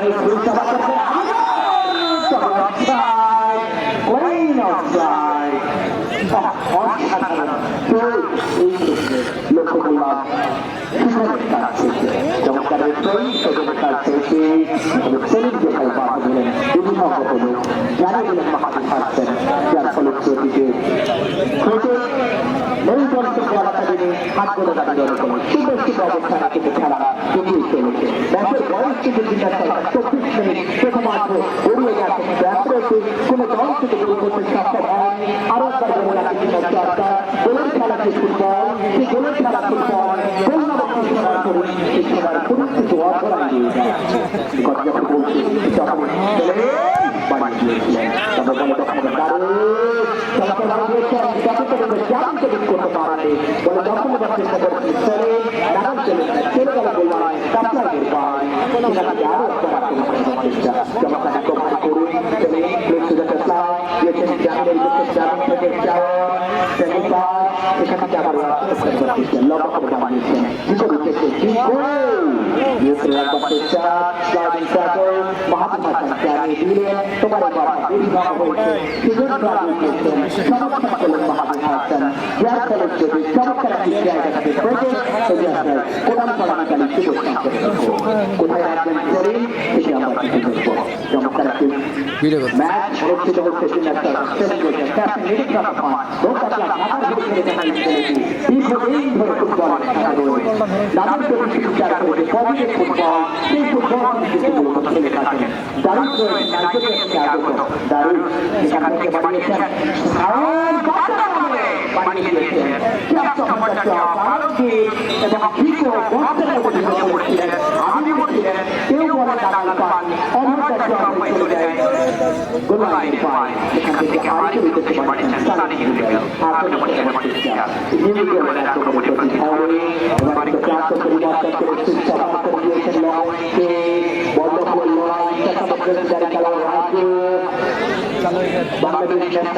শরীর ফুলটা বাঁচাচ্ছে তবে অফসাইড প্লেন অফসাইড অসাধারণ তো এই ক্ষেত্রে লক্ষ্য করলাম সুন্দর কাজ থেকে চমৎকারের প্লেন সেখানে কাজ থেকে সেলিম যে ভাই বাধা দিলেন বিভিন্ন রকমের যার ফলে হাত করে দাঁড়িয়ে এরকম সুন্দর অবস্থানে কিন্তু খেলা এগিয়ে চলেছে ম্যাচের বয়স কিন্তু জিজ্ঞাসা চব্বিশ মিনিট প্রথমার্ধ উড়িয়ে গেছে ব্যাপারে কোনো দল থেকে গোল করতে সক্ষম হয়নি আরও একবার বলে রাখি চর্চা গোলের খেলা যে ফুটবল সেই গোলের খেলা ফুটবল গোল নামক ঘোষণা করে সেই খেলার কোনো কিছু অধরা যায় কথা যখন বলছি তখন ছেলে তবে বলে তখন দাঁড়িয়ে চলাচল বাড়িয়েছেন যাতে করে জান থেকে করতে পারেনি বলে যখন মাহাত্মা দিলেন তোমার বাবা বিভাগ হয়েছে সুযোগ প্রাপ্ত করেছেন চমৎকার করলেন মাহাত্মা হাসান যার ফলে যদি চমৎকার একটি জায়গা করতে ম্যাচ অনুষ্ঠিত হচ্ছে সিলেক্টর ক্যাপ্টেন নিরীক্ষণ খান দৌড়াতে ঢাকার ভিতরে দেখা দিচ্ছে দীর্ঘদিন ধরে ফুটবল খেলা রয়েছে দারুণ দারুণ সেখান থেকে বানিয়েছেন সাউন্ড বানিয়ে দিয়েছেন আমি বলছিলেন কেউ বলে দালাল পান অন্যটা চলে চলে যায় গোলায় পায় সেখান থেকে আরেকটু বিদেশে বাড়িয়েছেন সানি হিলবেল আক্রমণ করে চেষ্টা নিউজিল্যান্ড বলে আক্রমণ করতে হবে এবার একটু প্রাপ্ত পরিবর্তন করে সুস্থ করে দিয়েছেন লড়াইকে বন্ধ করে লড়াই চেষ্টা করছেন যারা খেলা রাজ্য বাংলাদেশ ন্যাশনাল ক্যাম্পেইনার মানিক হোসেন মোল্লা এই চক্র আজ বাংলাদেশ কিন্তু ছুটে এসছে অন্তর্ভুক্ত হচ্ছে দুই দল খুব জমাটা বিরুদ্ধে এবার যেমন বলছে কিন্তু জমাটা খেলে না তবে বলে তখন আমি চলেছে তাহলে জমা চেষ্টা আর বলে তখন নিয়েছে সেটা বলে সুপার দাঁড়িয়েছিলেন তবে তবে বলে দারুণ বলে জমা হতে ব্যর্থ হয়েছে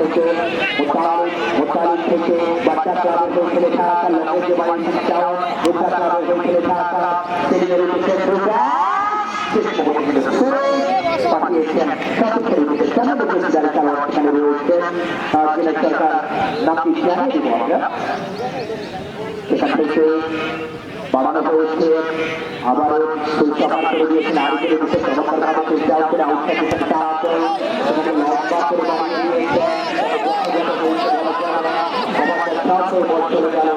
থেকে মোতালিব থেকে বাচ্চা ক্লাবের হয়ে খেলে থাকা লক্ষ্য যে বাড়ি চাও বাচ্চা ক্লাবের হয়ে খেলে থাকা সেদিনের উঠেছে সুপার পাঠিয়েছেন খেলে খেলা আমরা। সেখান থেকে বাড়ানো হয়েছে। আবারও সেই সফর করে দিয়েছেন। দিয়েছে বল চলে গেল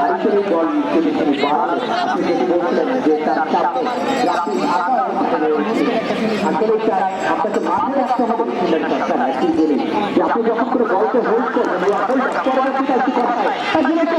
আরেকটি বল তিনি তিনি বাড়ান আপনি যেটি বলছিলেন যে তার চাপে রাত্রি ঢাকা অবস্থানে রয়েছে আসলে স্যার আপনাকে মাথায় রাখতে হবে ছিলেন স্যার একটি জিনিস যে আপনি যখন করে বলতে হোল্ড করবেন যে আপনি পরবর্তীতে একটি কথা তার জিনিসটা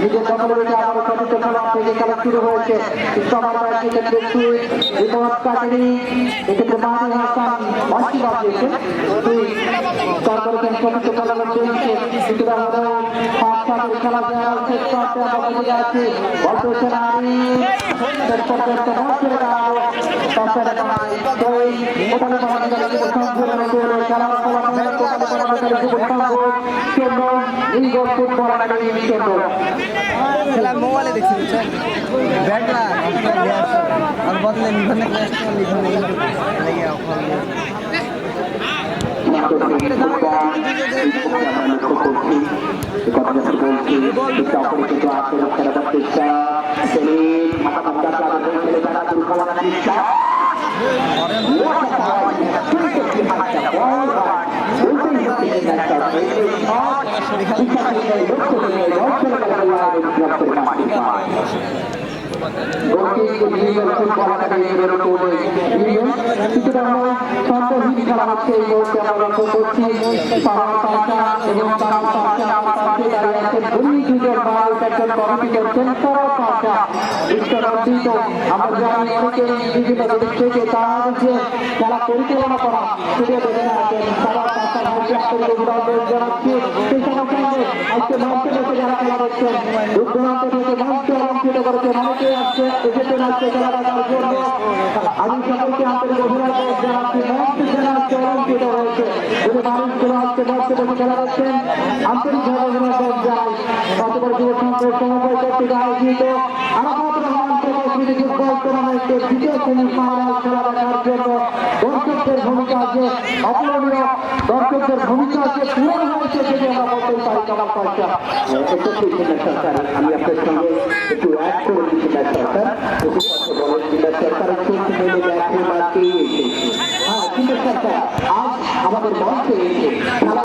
নিজের রয়েছে আবারও চতুর্থ খেলা থেকে খেলা শুরু হয়েছে সবার রাজ্যে ক্ষেত্রে সুইট রিপন এক্ষেত্রে মাহাদি হাসান অস্তি বাজিয়েছেন দুই তারপরে চতুর্থ খেলা চলছে সুতরাং পাঁচ সাতের খেলা দেওয়া শেষ করতে আমরা অল্প সেনারি শেষ পর্যন্ত বল ছেড়ে তাছাড়া দুই ওখানে মহানগর করে খেলার ফলাফল ইঙ্গরপুর পরাকালী নিকেন্দ্র খেলা মোবাইলে দেখছি বুঝছেন ব্যাট না আর বদলে নিবন্ধে ক্লাস নিবন্ধে লাগে এখন Orang আমরা জানি অনেকে বিভিন্ন দেশ থেকে তারা হচ্ছে খেলা পরিচালনা করা সেটা দেখে আছেন তারা পাশা ভাষা অভিনন্দন জানাচ্ছি সেই সমস্ত আজকে মঞ্চে বসে যারা খেলা দেখছেন দূর থেকে মঞ্চে অলঙ্কৃত করেছে অনেকে আসছে এসেছেন আজকে খেলা দেখার জন্য আমি সকলকে আন্তরিক অভিনন্দন জানাচ্ছি মঞ্চে যারা আজকে আজকে আন্তরিকভাবে ভূমিকা আছে অপূরণীয় দর্শকদের ভূমিকা আছে পূরণ হয়েছে যদি আমরা বলতে পারি পাশা সরকার